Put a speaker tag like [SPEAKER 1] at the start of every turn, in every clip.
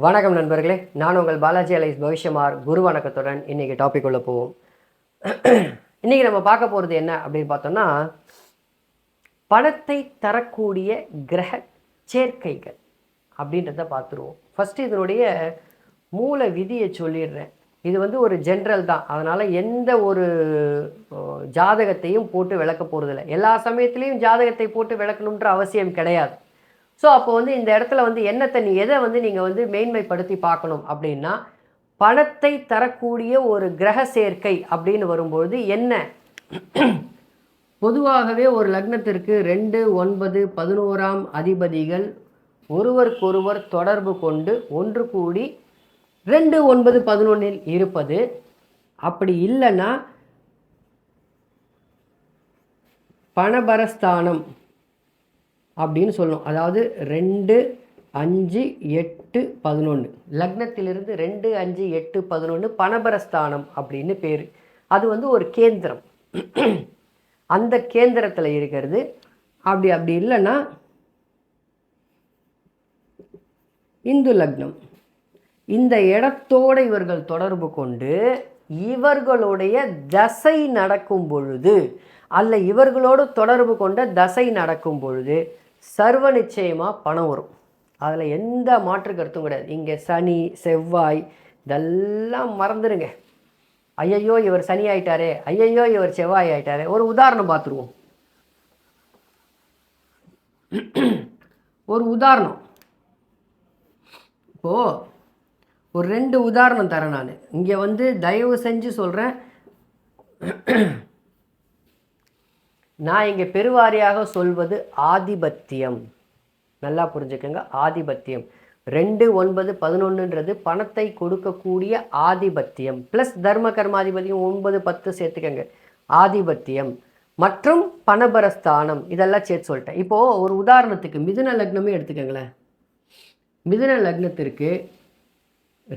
[SPEAKER 1] வணக்கம் நண்பர்களே. நான் உங்கள் பாலாஜி அலைஸ் பவிஷ்யமார் குரு வணக்கத்துடன் இன்றைக்கி டாபிக் உள்ள போவோம். இன்றைக்கி நம்ம பார்க்க போகிறது என்ன அப்படின்னு பார்த்தோம்னா பணத்தை தரக்கூடிய கிரக சேர்க்கைகள் அப்படின்றத பார்த்துருவோம். ஃபஸ்ட்டு இதனுடைய மூல விதியை சொல்லிடுறேன். இது வந்து ஒரு ஜென்ரல் தான். அதனால் எந்த ஒரு ஜாதகத்தையும் போட்டு விளக்க போகிறதில்ல எல்லா சமயத்துலேயும் ஜாதகத்தை போட்டு விளக்கணுன்ற அவசியம் கிடையாது. ஸோ அப்போ வந்து இந்த இடத்துல வந்து என்னத்தை நீ எதை வந்து நீங்கள் வந்து மேன்மைப்படுத்தி பார்க்கணும் அப்படின்னா பணத்தை தரக்கூடிய ஒரு கிரக சேர்க்கை அப்படின்னு வரும்பொழுது என்ன? பொதுவாகவே ஒரு லக்னத்திற்கு ரெண்டு ஒன்பது பதினோராம் அதிபதிகள் ஒருவருக்கொருவர் தொடர்பு கொண்டு ஒன்று கூடி ரெண்டு ஒன்பது பதினொன்றில் இருப்பது. அப்படி இல்லைன்னா பணபரஸ்தானம் அப்படின்னு சொல்லணும். அதாவது ரெண்டு அஞ்சு எட்டு பதினொன்று லக்னத்திலிருந்து ரெண்டு அஞ்சு எட்டு பதினொன்று பணபரஸ்தானம் அப்படின்னு பேர். அது வந்து ஒரு கேந்திரம். அந்த கேந்திரத்தில் இருக்கிறது. அப்படி அப்படி இல்லைன்னா இந்து லக்னம். இந்த இடத்தோடு இவர்கள் தொடர்பு கொண்டு இவர்களுடைய தசை நடக்கும் பொழுது அல்ல இவர்களோடு தொடர்பு கொண்ட தசை நடக்கும் பொழுது சர்வ நிச்சயமாக பணம் வரும். அதில் எந்த மாற்று கருத்தும் கிடையாது. இங்கே சனி செவ்வாய் இதெல்லாம் மறந்துடுங்க ஐயையோ இவர் சனி ஆயிட்டாரே. ஐயையோ இவர் செவ்வாய் ஆயிட்டாரே. ஒரு உதாரணம் பார்த்துருவோம். ஒரு உதாரணம். இப்போது ஒரு ரெண்டு உதாரணம் தரேன் நான். இங்கே வந்து தயவு செஞ்சு சொல்கிறேன் நான் இங்கே பெருவாரியாக சொல்வது ஆதிபத்தியம். நல்லா புரிஞ்சுக்கோங்க ஆதிபத்தியம். ரெண்டு ஒன்பது பதினொன்றுன்றது பணத்தை கொடுக்கக்கூடிய ஆதிபத்தியம். ப்ளஸ் தர்ம கர்மாதிபதியம் ஒன்பது பத்து சேர்த்துக்கங்க. ஆதிபத்தியம். மற்றும் பணபரஸ்தானம். இதெல்லாம் சேர்த்து சொல்லிட்டேன். இப்போது ஒரு உதாரணத்துக்கு மிதுன லக்னமே எடுத்துக்கோங்களேன். மிதுன லக்னத்திற்கு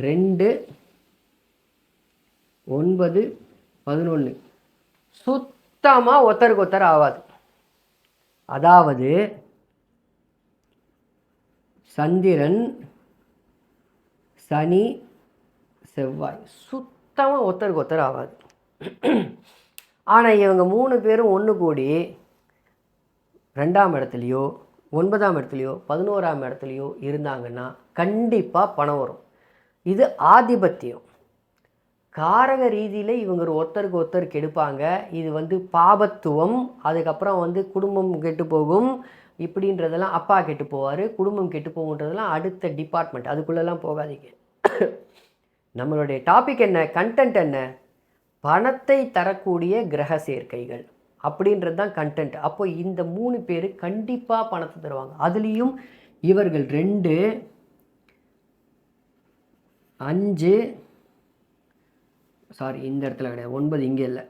[SPEAKER 1] ரெண்டு ஒன்பது பதினொன்று சுத்தமாக ஒத்தருக்கு ஒத்தர் ஆகாது அதாவது சந்திரன் சனி செவ்வாய் சுத்தமாக ஒத்தருக்கு ஒத்தர் ஆகாது ஆனால் இவங்க மூணு பேரும் ஒன்று கூடி ரெண்டாம் இடத்துலையோ ஒன்பதாம் இடத்துலையோ பதினோராம் இடத்துலையோ இருந்தாங்கன்னா கண்டிப்பாக பணம் வரும். இது ஆதிபத்தியம். காரக ரீதியில் இவங்க ஒருத்தருக்கு ஒருத்தர் கெடுப்பாங்க இது வந்து பாபத்துவம் அதுக்கப்புறம் வந்து குடும்பம் கெட்டு போகும் இப்படின்றதெல்லாம் அப்பா கெட்டு போவார் குடும்பம் கெட்டு போகுன்றதெல்லாம் அடுத்த டிபார்ட்மெண்ட் அதுக்குள்ளெல்லாம் போகாதீங்க. நம்மளுடைய டாபிக் என்ன? கண்டென்ட் என்ன? பணத்தை தரக்கூடிய கிரக சேர்க்கைகள் அப்படின்றது தான் கண்டென்ட் அப்போ இந்த மூணு பேர் கண்டிப்பாக பணத்தை தருவாங்க. அதுலேயும் இவர்கள் ரெண்டு அஞ்சு சாரி இந்த இடத்துல கிடையாது. ஒன்பது இங்கே இல்லை.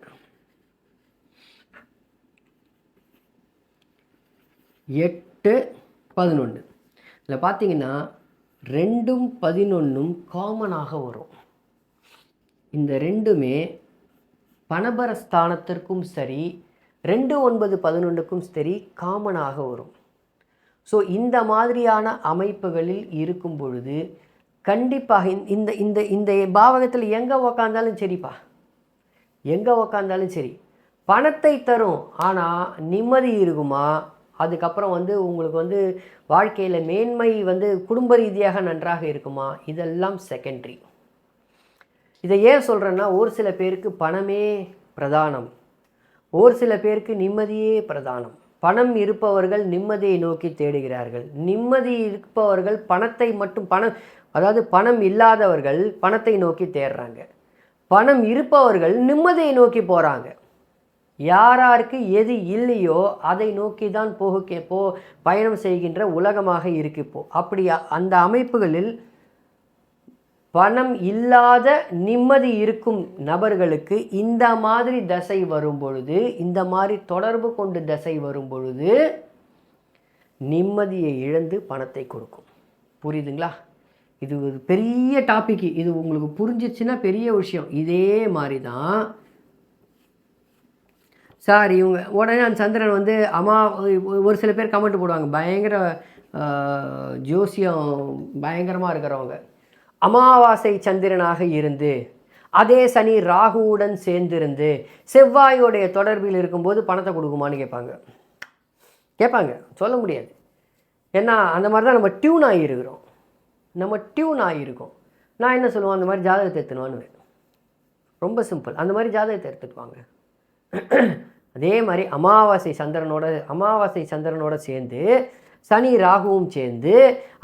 [SPEAKER 1] எட்டு பதினொன்று. இதில் பார்த்தீங்கன்னா ரெண்டும் பதினொன்றும் காமனாக வரும். இந்த ரெண்டுமே பணபரஸ்தானத்திற்கும் சரி ரெண்டு ஒன்பது பதினொன்றுக்கும் சரி காமனாக வரும். ஸோ இந்த மாதிரியான அமைப்புகளில் இருக்கும் பொழுது கண்டிப்பாக இந்த- இந்த இந்த இந்த பாவகத்தில் எங்கே உக்காந்தாலும் சரிப்பா. எங்கே உக்காந்தாலும் சரி. பணத்தை தரும் ஆனால் நிம்மதி இருக்குமா? அதுக்கப்புறம் வந்து உங்களுக்கு வந்து வாழ்க்கையில் மேன்மை வந்து குடும்ப ரீதியாக நன்றாக இருக்குமா? இதெல்லாம் செகண்டரி இதை ஏன் சொல்கிறேன்னா ஒரு சில பேருக்கு பணமே பிரதானம். ஒரு சில பேருக்கு நிம்மதியே பிரதானம். பணம் இருப்பவர்கள் நிம்மதியை நோக்கி தேடுகிறார்கள். நிம்மதி இருப்பவர்கள் பணத்தை மட்டும் பணம் அதாவது பணம் இல்லாதவர்கள் பணத்தை நோக்கி தேடுறாங்க பணம் இருப்பவர்கள் நிம்மதியை நோக்கி போகிறாங்க யாராருக்கு எது இல்லையோ அதை நோக்கி தான் போக போ பயணம் செய்கின்ற உலகமாக இருக்கு இப்போ. அப்படி அந்த அமைப்புகளில் பணம் இல்லாத நிம்மதி இருக்கும் நபர்களுக்கு இந்த மாதிரி தசை வரும் பொழுது இந்த மாதிரி தொடர்பு கொண்டு தசை வரும் பொழுது நிம்மதியை இழந்து பணத்தை கொடுக்கும். புரியுதுங்களா? இது ஒரு பெரிய டாபிக் இது உங்களுக்கு புரிஞ்சிச்சுன்னா பெரிய விஷயம். இதே மாதிரி தான் சார் இவங்க உடனே அந்த சந்திரன் வந்து அம்மா ஒரு சில பேர் கமெண்ட் போடுவாங்க. பயங்கர ஜோசியம் பயங்கரமாக இருக்கிறவங்க. அமாவாசை சந்திரனாக இருந்து அதே சனி ராகுவுடன் சேர்ந்திருந்து செவ்வாயோடைய தொடர்பில் இருக்கும்போது பணத்தை கொடுக்குமான்னு கேட்பாங்க. கேட்பாங்க. சொல்ல முடியாது. ஏன்னா அந்த மாதிரி தான் நம்ம டியூன் ஆகியிருக்கிறோம் நம்ம டியூன் ஆகியிருக்கோம் நான் என்ன சொல்லுவேன்? அந்த மாதிரி ஜாதகத்தை எடுத்துனுவான்னு ரொம்ப சிம்பிள் அந்த மாதிரி ஜாதகத்தை எடுத்துக்குவாங்க. அதே மாதிரி அமாவாசை சந்திரனோட அமாவாசை சந்திரனோட சேர்ந்து சனி ராகுவும் சேர்ந்து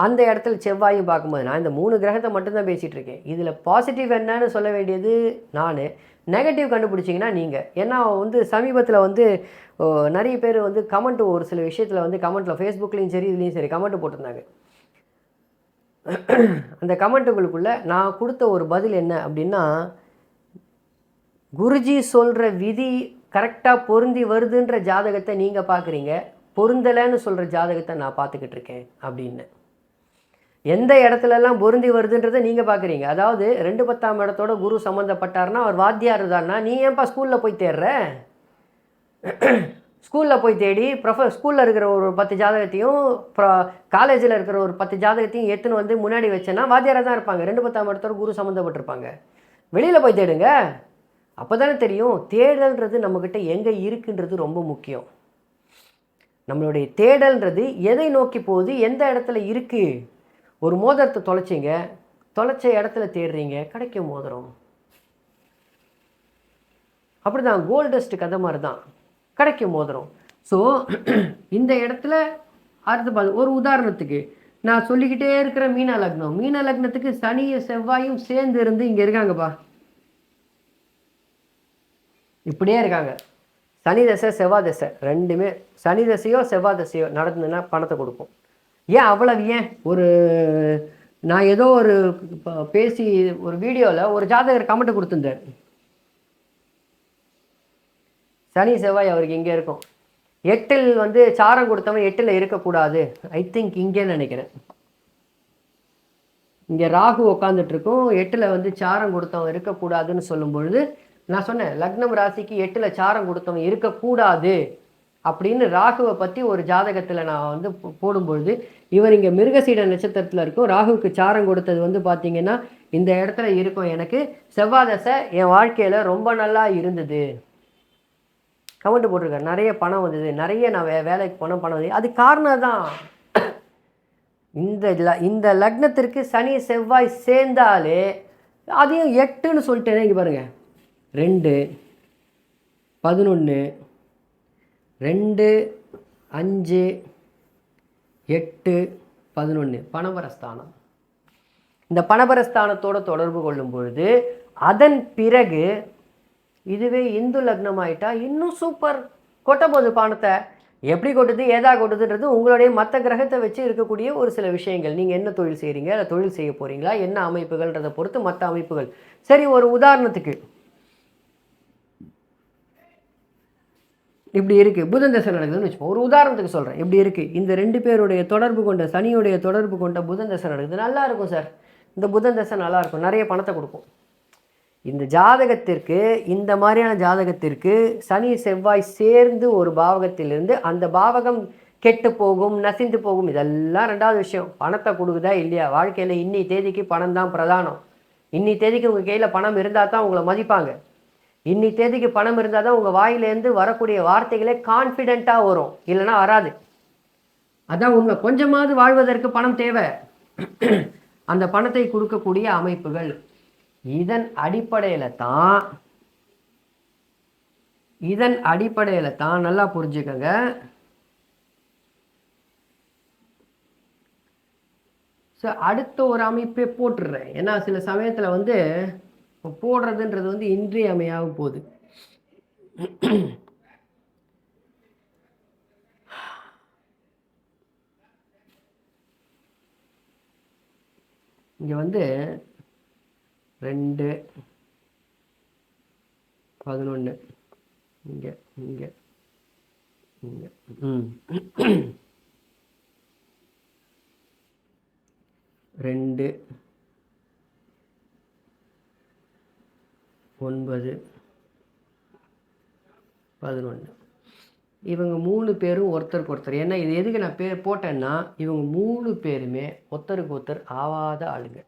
[SPEAKER 1] அந்த இடத்துல செவ்வாயும் பார்க்கும்போது நான் இந்த மூணு கிரகத்தை மட்டும்தான் பேசிகிட்டு இருக்கேன். இதில் பாசிட்டிவ் என்னன்னு சொல்ல வேண்டியது நான். நெகட்டிவ் கண்டுபிடிச்சிங்கன்னா நீங்கள் ஏன்னா வந்து சமீபத்தில் வந்து நிறைய பேர் வந்து கமெண்ட் ஒரு சில விஷயத்தில் வந்து கமெண்ட்டில் ஃபேஸ்புக்லேயும் சரி இதுலேயும் சரி கமெண்ட் போட்டிருந்தாங்க. அந்த கமெண்ட்டுகளுக்குள்ளே நான் கொடுத்த ஒரு பதில் என்ன அப்படின்னா குருஜி சொல்கிற விதி கரெக்டாக பொருந்தி வருதுன்ற ஜாதகத்தை நீங்கள் பார்க்குறீங்க பொருந்தலைன்னு சொல்கிற ஜாதகத்தை நான் பார்த்துக்கிட்டு இருக்கேன் அப்படின்னு. எந்த இடத்துலலாம் பொருந்தி வருதுன்றதை நீங்கள் பார்க்குறீங்க. அதாவது ரெண்டு பத்தாம் இடத்தோட குரு சம்மந்தப்பட்டார்னா அவர் வாத்தியார் தான்னா நீ ஏன்ப்பா ஸ்கூலில் போய் தேடுற ஸ்கூலில் போய் தேடி ப்ரொஃப ஸ்கூலில் இருக்கிற ஒரு பத்து ஜாதகத்தையும் காலேஜில் இருக்கிற ஒரு பத்து ஜாதகத்தையும் எடுத்துன்னு வந்து முன்னாடி வச்சேன்னா வாத்தியாராக தான் இருப்பாங்க. ரெண்டு பத்தாம் இடத்தோட குரு சம்மந்தப்பட்டிருப்பாங்க வெளியில் போய் தேடுங்க. அப்போ தானே தெரியும் தேடல்ன்றது நம்மக்கிட்ட எங்கே இருக்குன்றது ரொம்ப முக்கியம். நம்மளுடைய தேடல்ன்றது எதை நோக்கி போகுது எந்த இடத்துல இருக்குது ஒரு மோதிரத்தை தொலைச்சிங்க. தொலைச்ச இடத்துல தேடுறீங்க கிடைக்கும் மோதிரம். அப்படிதான் கோல்டஸ்ட் கதை மாதிரி தான் கிடைக்கும் மோதிரம். ஸோ இந்த இடத்துல அடுத்து பார்த்து ஒரு உதாரணத்துக்கு. நான் சொல்லிக்கிட்டே இருக்கிற மீன லக்னம். மீன லக்னத்துக்கு சனியும் செவ்வாயும் சேர்ந்து இருந்து இங்கே இருக்காங்கப்பா. இப்படியே இருக்காங்க. சனி தசை செவ்வாய் தசை ரெண்டுமே சனி தசையோ செவ்வாய் தசையோ நடந்ததுன்னா பணத்தை கொடுக்கும் ஏன் அவ்வளவு ஏன்? ஒரு நான் ஏதோ ஒரு பேசி ஒரு வீடியோவில் ஒரு ஜாதகர் கமெண்ட் கொடுத்துருந்தார். சனி செவ்வாய் அவருக்கு இங்கே இருக்கும். எட்டில் வந்து சாரம் கொடுத்தவன் எட்டில் இருக்கக்கூடாது. ஐ திங்க் இங்கேன்னு நினைக்கிறேன். இங்கே ராகு உக்காந்துட்டு இருக்கும். எட்டில் வந்து சாரம் கொடுத்தவன் இருக்கக்கூடாதுன்னு சொல்லும் பொழுது நான் சொன்னேன் லக்னம் ராசிக்கு எட்டில் சாரம் கொடுத்தவன் இருக்கக்கூடாது. அப்படின்னு ராகுவை பற்றி ஒரு ஜாதகத்தில் நான் வந்து போடும்பொழுது இவர் இங்கே மிருகசீட நட்சத்திரத்தில் இருக்கும். ராகுவுக்கு சாரம் கொடுத்தது வந்து பார்த்திங்கன்னா இந்த இடத்துல இருக்கும். எனக்கு செவ்வாதசை என் வாழ்க்கையில் ரொம்ப நல்லா இருந்தது. கமெண்ட் போட்டிருக்காரு. நிறைய பணம் வந்தது. நிறைய நான் வே வேலைக்கு பணம் பணம் வந்தது. அது காரணம் தான் இந்த ல இந்த லக்னத்திற்கு சனி செவ்வாய் சேர்ந்தாலே அதையும் எட்டுன்னு சொல்லிட்டேனே இங்கே பாருங்கள் ரெண்டு பதினொன்று ரெண்டு அஞ்சு எட்டு பதினொன்று பணபரஸ்தானம் இந்த பணபரஸ்தானத்தோடு தொடர்பு கொள்ளும் பொழுது அதன் பிறகு இதுவே இந்து லக்னம் ஆயிட்டா இன்னும் சூப்பர் கொட்ட போகுது பணத்தை. எப்படி கொட்டுது ஏதா கொட்டுதுன்றது உங்களுடைய மற்ற கிரகத்தை வச்சு இருக்கக்கூடிய ஒரு சில விஷயங்கள். நீங்கள் என்ன தொழில் செய்கிறீங்க அதை தொழில் செய்ய போகிறீங்களா என்ன அமைப்புகள்ன்றதை பொறுத்து மற்ற அமைப்புகள். சரி ஒரு உதாரணத்துக்கு. இப்படி இருக்குது புதன் தசை நடக்குதுன்னு வச்சுப்போம். ஒரு உதாரணத்துக்கு சொல்கிறேன் இப்படி இருக்குது இந்த ரெண்டு பேருடைய தொடர்பு கொண்ட சனியுடைய தொடர்பு கொண்ட புதன் தசை நடக்குது. நல்லா இருக்கும் சார் இந்த புதன் தசை நல்லா இருக்கும். நிறைய பணத்தை கொடுக்கும். இந்த ஜாதகத்திற்கு இந்த மாதிரியான ஜாதகத்திற்கு சனி செவ்வாய் சேர்ந்து ஒரு பாவகத்திலிருந்து அந்த பாவகம் கெட்டு போகும் நசிந்து போகும். இதெல்லாம் ரெண்டாவது விஷயம். பணத்தை கொடுக்குதா இல்லையா? வாழ்க்கையில் இன்னி தேதிக்கு பணம் தான் பிரதானம். இன்னி தேதிக்கு உங்கள் கையில் பணம் இருந்தால் தான் உங்களை மதிப்பாங்க. இன்னி தேதிக்கு பணம் இருந்தால் தான் உங்கள் வாயிலேருந்து வரக்கூடிய வார்த்தைகளே கான்ஃபிடெண்ட்டாக வரும். இல்லைன்னா வராது. அதான் உண்மை. கொஞ்சமாவது வாழ்வதற்கு பணம் தேவை. அந்த பணத்தை கொடுக்கக்கூடிய அமைப்புகள் இதன் அடிப்படையில் தான் இதன் அடிப்படையில் தான் நல்லா புரிஞ்சுக்கங்க. ஸோ அடுத்த ஒரு அமைப்பே போட்டுடுறேன் ஏன்னா சில சமயத்தில் வந்து இப்போ போடுறதுன்றது வந்து இன்றியமையாக போகுது இங்கே வந்து ரெண்டு பதினொன்று இங்கே இங்கே இங்கே. ம். ரெண்டு ஒன்பது பதினொன்று இவங்க மூணு பேரும் ஒருத்தருக்கு ஒருத்தர். ஏன்னா இது எதுக்கு நான் பேர் போட்டேன்னா இவங்க மூணு பேருமே ஒருத்தருக்கு ஒருத்தர் ஆவாத ஆளுங்க.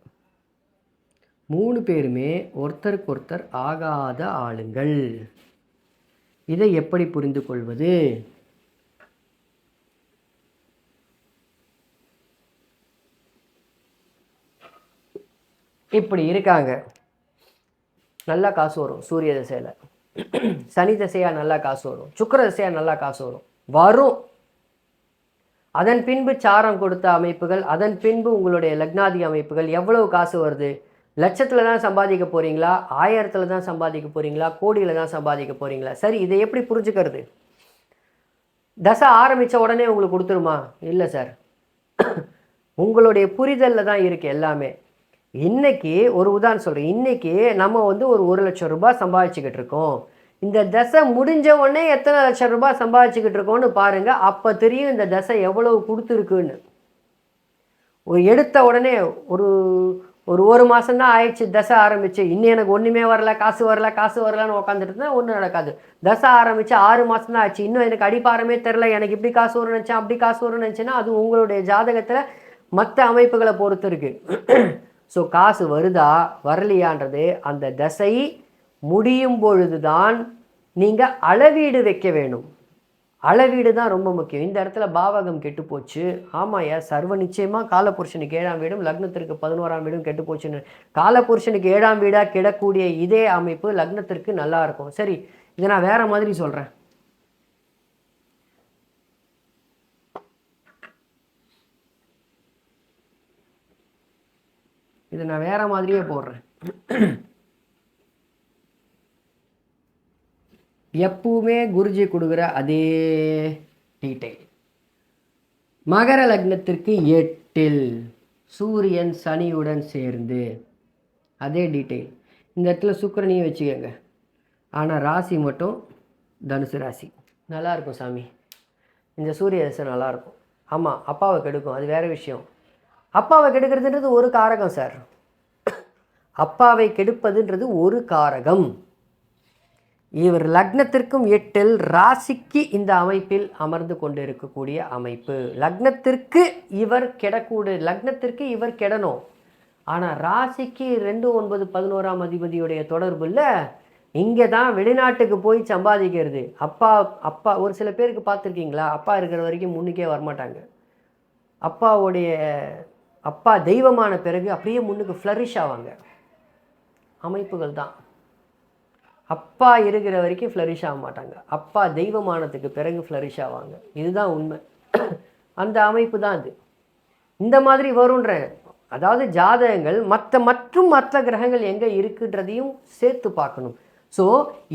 [SPEAKER 1] மூணு பேருமே ஒருத்தருக்கு ஒருத்தர் ஆகாத ஆளுங்கள். இதை எப்படி புரிந்து கொள்வது? இப்படி இருக்காங்க. நல்லா காசு வரும். சூரிய திசையில். சனி திசையாக நல்லா காசு வரும். சுக்கிர திசையாக நல்லா காசு வரும். வரும். அதன் பின்பு சாரம் கொடுத்த அமைப்புகள் அதன் பின்பு உங்களுடைய லக்னாதி அமைப்புகள். எவ்வளவு காசு வருது? லட்சத்தில் தான் சம்பாதிக்க போகிறீங்களா ஆயிரத்தில் தான் சம்பாதிக்க போகிறீங்களா கோடியில் தான் சம்பாதிக்க போகிறீங்களா சரி இதை எப்படி புரிஞ்சுக்கிறது? தசை ஆரம்பித்த உடனே உங்களுக்கு கொடுத்துருமா? இல்லை சார். உங்களுடைய புரிதலில் தான் இருக்குது எல்லாமே. இன்னைக்கு ஒரு உதாரணம் சொல்கிறேன் இன்னைக்கு நம்ம வந்து ஒரு ஒரு லட்சம் ரூபாய் சம்பாதிச்சுக்கிட்டு இருக்கோம். இந்த தசை முடிஞ்ச உடனே எத்தனை லட்சம் ரூபாய் சம்பாதிச்சுக்கிட்டு இருக்கோம்னு பாருங்கள் அப்போ தெரியும் இந்த தசை எவ்வளவு கொடுத்துருக்குன்னு. ஒரு எடுத்த உடனே ஒரு ஒரு ஒரு மாதம் தான் ஆயிடுச்சு தசை ஆரம்பிச்சு. இன்னும் எனக்கு ஒன்றுமே வரல காசு வரல காசு வரலன்னு உட்காந்துட்டு இருந்தால் ஒன்றும் நடக்காது. தசை ஆரம்பித்து ஆறு மாதம் தான் ஆச்சு. இன்னும் எனக்கு அடிப்பாரமே தெரில எனக்கு இப்படி காசு வரும்னு நினச்சேன் அப்படி காசு வரும்னு நினச்சேன்னா அது உங்களுடைய ஜாதகத்தில் மற்ற அமைப்புகளை பொறுத்து இருக்குது ஸோ காசு வருதா வரலையான்றது அந்த தசை முடியும் பொழுதுதான் நீங்கள் அளவீடு வைக்க வேணும். அளவீடு தான் ரொம்ப முக்கியம். இந்த இடத்துல பாவகம் கெட்டு போச்சு. ஆமாயா சர்வ நிச்சயமாக காலபுருஷனுக்கு ஏழாம் வீடும் லக்னத்திற்கு பதினோராம் வீடும் கெட்டு போச்சுன்னு. காலபுருஷனுக்கு ஏழாம் வீடாக கிடக்கூடிய இதே அமைப்பு லக்னத்திற்கு நல்லா இருக்கும். சரி இதை நான் வேறு மாதிரி சொல்கிறேன் இதை நான் வேற மாதிரியே போடுறேன். எப்பவுமே குருஜி கொடுக்குற அதே டீட்டெயில். மகர லக்னத்திற்கு எட்டில் சூரியன் சனியுடன் சேர்ந்து அதே டீட்டெயில். இந்த இடத்துல சுக்கரனையும் வச்சுக்கோங்க. ஆனால் ராசி மட்டும் தனுசு ராசி. நல்லாயிருக்கும் சாமி. இந்த சூரிய தசை நல்லாயிருக்கும் ஆமாம் அப்பாவை கெடுக்கும். அது வேறு விஷயம். அப்பாவை கெடுக்கிறதுன்றது ஒரு காரகம் சார் அப்பாவை கெடுப்பதுன்றது ஒரு காரகம். இவர் லக்னத்திற்கும் எட்டில் ராசிக்கு இந்த அமைப்பில் அமர்ந்து கொண்டிருக்கக்கூடிய அமைப்பு. லக்னத்திற்கு இவர் கெடக்கூடிய லக்னத்திற்கு இவர் கெடணும். ஆனால் ராசிக்கு ரெண்டு ஒன்பது பதினோராம் அதிபதியுடைய தொடர்பு இல்லை. இங்கே தான் வெளிநாட்டுக்கு போய் சம்பாதிக்கிறது. அப்பா அப்பா ஒரு சில பேருக்கு பார்த்துருக்கீங்களா? அப்பா இருக்கிற வரைக்கும் முன்னுக்கே வரமாட்டாங்க. அப்பாவுடைய அப்பா தெய்வமான பிறகு அப்படியே முன்னுக்கு ஃப்ளரிஷ் ஆவாங்க. அமைப்புகள் தான். அப்பா இருக்கிற வரைக்கும் ஃப்ளரிஷ் ஆக மாட்டாங்க. அப்பா தெய்வமானத்துக்கு பிறகு ஃப்ளரிஷ் ஆவாங்க. இதுதான் உண்மை. அந்த அமைப்பு தான் அது. இந்த மாதிரி வருன்றேன் அதாவது ஜாதகங்கள் மற்ற மற்றும் மற்ற கிரகங்கள் எங்கே இருக்குன்றதையும் சேர்த்து பார்க்கணும். ஸோ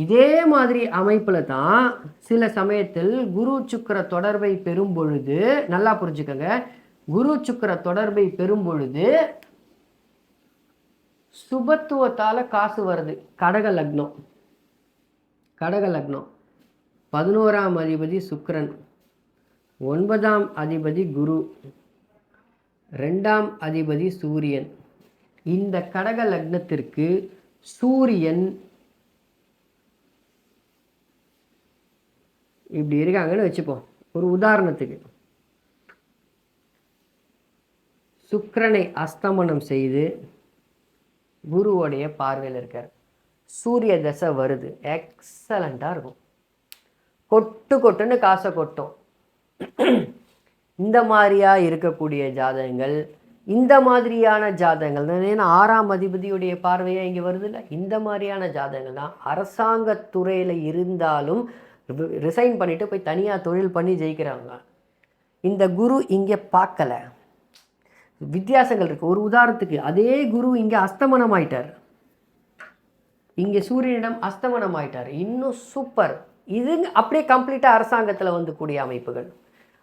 [SPEAKER 1] இதே மாதிரி அமைப்பில் தான் சில சமயத்தில் குரு சுக்கிர தொடர்பை பெறும் பொழுது நல்லா புரிஞ்சுக்கோங்க குரு சுக்கர தொடர்பை பெறும் பொழுது சுபத்துவத்தால் காசு வருது. கடக லக்னம். கடக லக்னம். பதினோராம் அதிபதி சுக்கரன். ஒன்பதாம் அதிபதி குரு. ரெண்டாம் அதிபதி சூரியன். இந்த கடக லக்னத்திற்கு சூரியன் இப்படி இருக்காங்கன்னு வச்சுப்போம். ஒரு உதாரணத்துக்கு. சுக்கரனை அஸ்தமனம் செய்து குருவோடைய பார்வையில் இருக்கார். சூரிய தசை வருது. எக்ஸலண்ட்டாக இருக்கும். கொட்டு கொட்டுன்னு காசை கொட்டும். இந்த மாதிரியாக இருக்கக்கூடிய ஜாதகங்கள் இந்த மாதிரியான ஜாதகங்கள் தான் ஏன்னா ஆறாம் அதிபதியுடைய பார்வையாக இங்கே வருது இல்லை இந்த மாதிரியான ஜாதகங்கள் தான். அரசாங்கத்துறையில் இருந்தாலும் ரிசைன் பண்ணிவிட்டு போய் தனியாக தொழில் பண்ணி ஜெயிக்கிறாங்க. இந்த குரு இங்கே பார்க்கல. வித்தியாசங்கள் இருக்குது ஒரு உதாரணத்துக்கு அதே குரு இங்கே அஸ்தமனம் ஆயிட்டார் இங்கே சூரியனிடம் அஸ்தமனம் ஆயிட்டார் இன்னும் சூப்பர் இது அப்படியே கம்ப்ளீட்டாக அரசாங்கத்தில் வந்துக்கூடிய அமைப்புகள்.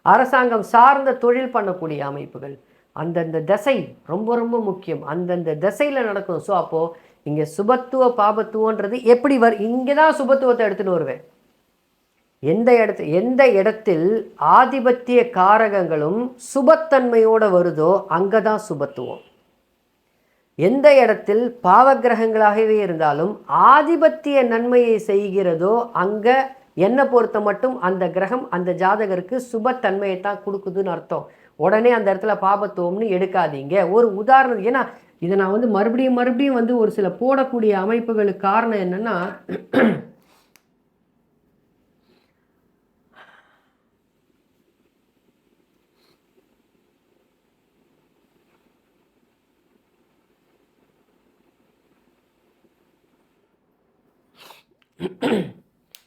[SPEAKER 1] அரசாங்கம் சார்ந்த தொழில் பண்ணக்கூடிய அமைப்புகள். அந்தந்த தசை ரொம்ப ரொம்ப முக்கியம். அந்தந்த தசையில் நடக்கும் ஸோ அப்போது இங்கே சுபத்துவ பாபத்துவன்றது எப்படி வர் இங்கே தான் சுபத்துவத்தை எடுத்துன்னு வருவேன். எந்த இடத்து எந்த இடத்தில் ஆதிபத்திய காரகங்களும் சுபத்தன்மையோடு வருதோ அங்கே தான் சுபத்துவம். எந்த இடத்தில் பாவகிரகங்களாகவே இருந்தாலும் ஆதிபத்திய நன்மையை செய்கிறதோ அங்கே என்னை பொறுத்த மட்டும் அந்த கிரகம் அந்த ஜாதகருக்கு சுபத்தன்மையை தான் கொடுக்குதுன்னு அர்த்தம். உடனே அந்த இடத்துல பாபத்துவம்னு எடுக்காதீங்க. ஒரு உதாரணம் ஏன்னா இதை நான் வந்து மறுபடியும் மறுபடியும் வந்து ஒரு சில போடக்கூடிய அமைப்புகளுக்கு காரணம் என்னென்னா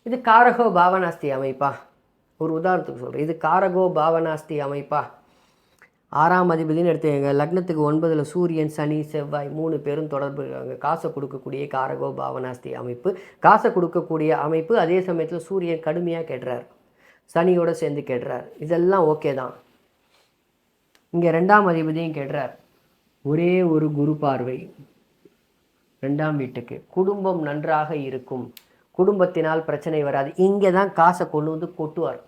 [SPEAKER 1] இது காரகோ பாவனாஸ்தி அமைப்பா. ஒரு உதாரணத்துக்கு சொல்கிறேன் இது காரகோ பாவனாஸ்தி அமைப்பா. ஆறாம் அதிபதினு எடுத்துக்கங்க. லக்னத்துக்கு ஒன்பதில் சூரியன் சனி செவ்வாய் மூணு பேரும் தொடர்பு இருக்காங்க. காசை கொடுக்கக்கூடிய காரகோ பாவனாஸ்தி அமைப்பு. காசை கொடுக்கக்கூடிய அமைப்பு அதே சமயத்தில் சூரியன் கடுமையாக கெடுறார். சனியோடு சேர்ந்து கெடுறார். இதெல்லாம் ஓகே தான். இங்கே ரெண்டாம் அதிபதியும் கெடுறார். ஒரே ஒரு குரு பார்வை. ரெண்டாம் வீட்டுக்கு. குடும்பம் நன்றாக இருக்கும். குடும்பத்தினால் பிரச்சனை வராது. இங்கே தான் காசை கொண்டு வந்து கொட்டுவார்.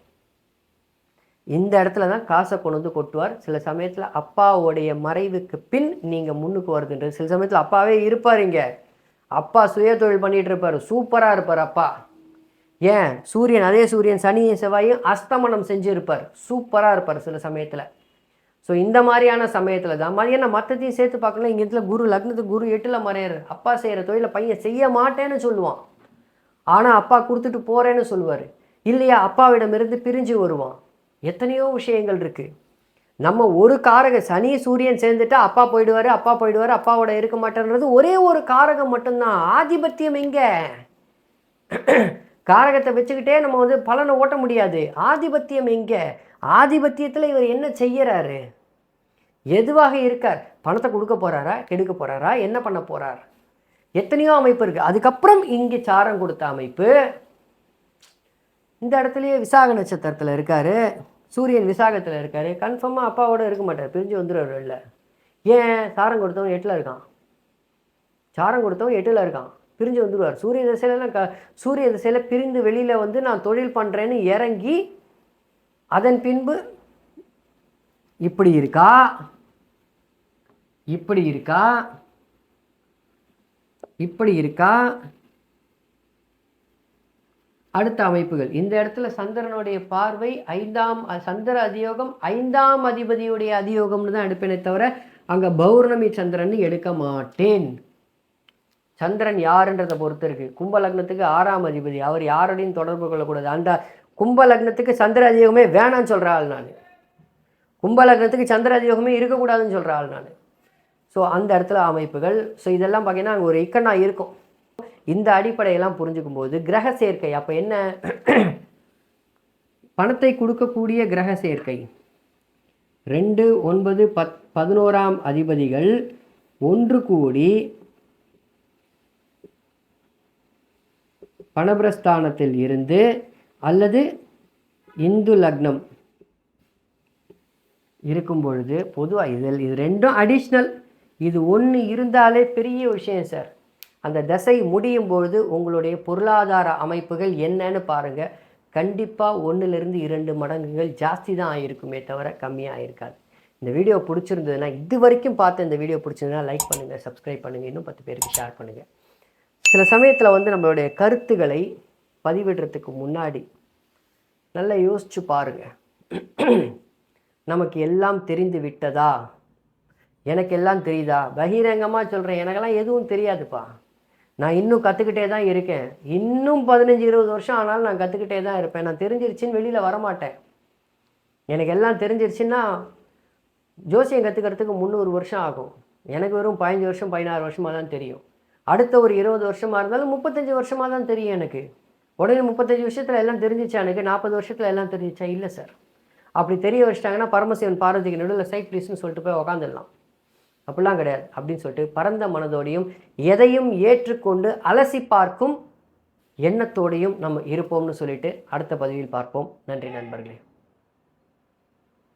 [SPEAKER 1] இந்த இடத்துல தான் காசை கொண்டு வந்து கொட்டுவார். சில சமயத்தில் அப்பாவுடைய மறைவுக்கு பின் நீங்கள் முன்னுக்கு வருதுன்றது சில சமயத்தில் அப்பாவே இருப்பார் இங்கே. அப்பா சுய தொழில் பண்ணிகிட்டு இருப்பார். சூப்பராக இருப்பார் அப்பா. ஏன்? சூரியன் அதே சூரியன் சனியும் செவ்வாயும் அஸ்தமனம் செஞ்சுருப்பார். சூப்பராக இருப்பார் சில சமயத்தில். ஸோ இந்த மாதிரியான சமயத்தில் தான் மாதிரி ஏன்னா மற்றத்தையும் சேர்த்து பார்க்கலாம் இங்கே இடத்துல குரு லக்னத்துக்கு குரு எட்டில் மறையிற அப்பா செய்கிற தொழிலை பையன் செய்ய மாட்டேன்னு சொல்லுவான். ஆனால் அப்பா கொடுத்துட்டு போகிறேன்னு சொல்லுவார். இல்லையா அப்பாவிடமிருந்து பிரிஞ்சு வருவான். எத்தனையோ விஷயங்கள் இருக்குது நம்ம ஒரு காரக சனி சூரியன் சேர்ந்துட்டா அப்பா போயிடுவார் அப்பா போயிடுவார் அப்பாவோட இருக்க மாட்டேன்றது ஒரே ஒரு காரகம் மட்டும்தான். ஆதிபத்தியம் எங்கே? காரகத்தை வச்சுக்கிட்டே நம்ம வந்து பலனை ஓட்ட முடியாது. ஆதிபத்தியம் எங்கே? ஆதிபத்தியத்தில் இவர் என்ன செய்கிறாரு எதுவாக இருக்கார்? பணத்தை கொடுக்க போகிறாரா கெடுக்க போகிறாரா என்ன பண்ண போகிறார் எத்தனையோ அமைப்பு இருக்குது அதுக்கப்புறம் இங்கே சாரம் கொடுத்த அமைப்பு இந்த இடத்துலையே விசாக நட்சத்திரத்தில் இருக்கார். சூரியன் விசாகத்தில் இருக்கார். கன்ஃபார்மாக அப்பாவோட இருக்க மாட்டார். பிரிஞ்சு வந்துடுவார் இல்லை ஏன்? சாரம் கொடுத்தவன் எட்டில் இருக்கான். சாரம் கொடுத்தவன் எட்டில் இருக்கான். பிரிஞ்சு வந்துடுவார் சூரிய திசையிலலாம் க சூரிய திசையில் பிரிந்து வெளியில் வந்து நான் தொழில் பண்ணுறேன்னு இறங்கி அதன் பின்பு இப்படி இருக்கா? இப்படி இருக்கா? இப்படி இருக்கா? அடுத்த அமைப்புகள். இந்த இடத்துல சந்திரனுடைய பார்வை ஐந்தாம் சந்திர அதியோகம் ஐந்தாம் அதிபதியுடைய அதியோகம்னு தான் எடுப்பேனே தவிர அங்கே பௌர்ணமி சந்திரன் எடுக்க மாட்டேன். சந்திரன் யாருன்றதை பொறுத்து இருக்கு. கும்ப லக்னத்துக்கு ஆறாம் அதிபதி. அவர் யாரோடையும் தொடர்பு கொள்ளக்கூடாது. அந்த கும்ப லக்னத்துக்கு சந்திர அதியோகமே வேணான்னு சொல்கிற ஆள் நான். கும்ப லக்னத்துக்கு சந்திர அதியோகமே இருக்கக்கூடாதுன்னு சொல்கிற ஆள் நான். ஸோ அந்த இடத்துல அமைப்புகள் ஸோ இதெல்லாம் பார்த்தீங்கன்னா அங்கே ஒரு இக்கண்ணா இருக்கும். இந்த அடிப்படையெல்லாம் புரிஞ்சுக்கும் போது கிரக சேர்க்கை அப்போ என்ன? பணத்தை கொடுக்கக்கூடிய கிரக சேர்க்கை. ரெண்டு ஒன்பது பத் பதினோராம் அதிபதிகள் ஒன்று கூடி பணபிரஸ்தானத்தில் இருந்து அல்லது இந்து லக்னம் இருக்கும் பொழுது பொதுவாக இதில் இது ரெண்டும் அடிஷ்னல் இது ஒன்று இருந்தாலே பெரிய விஷயம் சார். அந்த தசை முடியும் பொழுது உங்களுடைய பொருளாதார அமைப்புகள் என்னன்னு பாருங்கள் கண்டிப்பாக ஒன்றுலேருந்து இரண்டு மடங்குகள் ஜாஸ்தி தான் ஆகிருக்குமே தவிர கம்மியாக ஆகிருக்காது இந்த வீடியோ பிடிச்சிருந்ததுன்னா இது வரைக்கும் பார்த்து இந்த வீடியோ பிடிச்சிருந்ததுன்னா லைக் பண்ணுங்கள் சப்ஸ்கிரைப் பண்ணுங்கள் இன்னும் பத்து பேருக்கு ஷேர் பண்ணுங்கள் சில சமயத்தில் வந்து நம்மளுடைய கருத்துக்களை பதிவிடுறதுக்கு முன்னாடி நல்லா யோசிச்சு பாருங்கள் நமக்கு எல்லாம் தெரிந்து விட்டதா? எனக்கு எல்லாம் தெரியுதா? பகிரங்கமாக சொல்கிறேன் எனக்கெல்லாம் எதுவும் தெரியாதுப்பா. நான் இன்னும் கற்றுக்கிட்டே தான் இருக்கேன். இன்னும் பதினஞ்சு இருபது வருஷம் ஆனாலும் நான் கற்றுக்கிட்டே தான் இருப்பேன். நான் தெரிஞ்சிருச்சின்னு வெளியில் வரமாட்டேன். எனக்கு எல்லாம் தெரிஞ்சிருச்சுன்னா ஜோசியம் கற்றுக்கிறதுக்கு முந்நூறு வருஷம் ஆகும். எனக்கு வெறும் பதினஞ்சு வருஷம் பதினாறு வருஷமாக தான் தெரியும். அடுத்த ஒரு இருபது வருஷமாக இருந்தாலும் முப்பத்தஞ்சு வருஷமாக தான் தெரியும் எனக்கு. உடனே முப்பத்தஞ்சு வருஷத்தில் எல்லாம் தெரிஞ்சிச்சா எனக்கு? நாற்பது வருஷத்தில் எல்லாம் தெரிஞ்சிச்சா? இல்லை சார். அப்படி தெரிய வச்சிட்டாங்கன்னா பரமசிவன் பார்வதிக்கு நடுவில் சைட் ப்ளீஸ்னு சொல்லிட்டு போய் உக்காந்துடலாம். அப்படிலாம் கிடையாது. அப்படின்னு சொல்லிட்டு பரந்த மனதோடையும் எதையும் ஏற்றுக்கொண்டு அலசி பார்க்கும் எண்ணத்தோடையும் நம்ம இருப்போம்னு சொல்லிட்டு அடுத்த பதிவில் பார்ப்போம். நன்றி நண்பர்களே.